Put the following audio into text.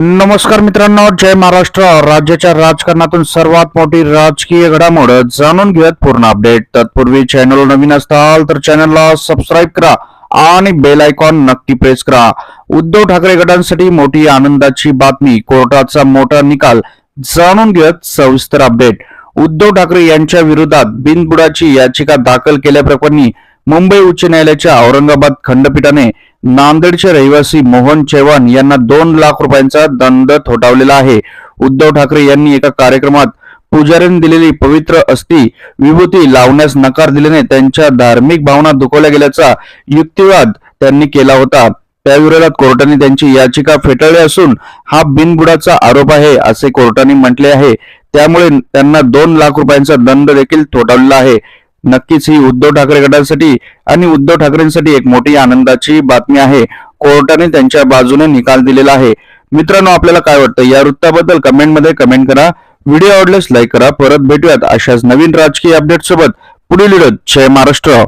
नमस्कार मित्रांनो जय महाराष्ट्र. राज्याच्या राजकारणातून सर्वात मोठी राजकीय घडामोड जाणून घेऊयात पूर्ण अपडेट. तत्पूर्वी चॅनल नवीन असताल तर चॅनलला सबस्क्राईब करा आणि बेल आयकॉन नक्की प्रेस करा. उद्धव ठाकरे गटांसाठी मोठी आनंदाची बातमी. कोर्टाचा मोठा निकाल जाणून घेऊयात सविस्तर अपडेट उद्धव ठाकरे यांच्या विरोधात बिनबुडाची याचिका दाखल केल्याप्रकरणी मुंबई उच्च न्यायालयाच्या औरंगाबाद खंडपीठाने नांदेडचे रहिवासी मोहन चव्हाण यांना दोन लाख रुपयांचा दंड ठोठावलेला आहे. उद्धव ठाकरे यांनी एका कार्यक्रमात पुजाऱ्यांनी दिलेली पवित्र अस्थी विभूती लावण्यास नकार दिल्याने त्यांच्या धार्मिक भावना दुखवल्या गेल्याचा युक्तिवाद त्यांनी केला होता. त्याविरोधात कोर्टाने त्यांची याचिका फेटाळली असून हा बिनबुडाचा आरोप आहे असे कोर्टाने म्हटले आहे. त्यामुळे त्यांना दोन लाख रुपयांचा दंड देखील ठोठावलेला आहे. नक्कीच ही उद्धव ठाकरे गटासाठी आणि उद्धव ठाकरेंसाठी एक मोठी आनंदाची बातमी आहे. कोर्टाने त्यांच्या बाजूने निकाल दिलेला आहे. मित्रांनो आपल्याला काय वाटतं? या वृत्ताबद्दल कमेंटमध्ये कमेंट करा. व्हिडिओ आवडल्यास लाईक करा. परत भेटूयात अशाच नवीन राजकीय अपडेट सोबत. पुढील व्हिडिओत. जय महाराष्ट्र.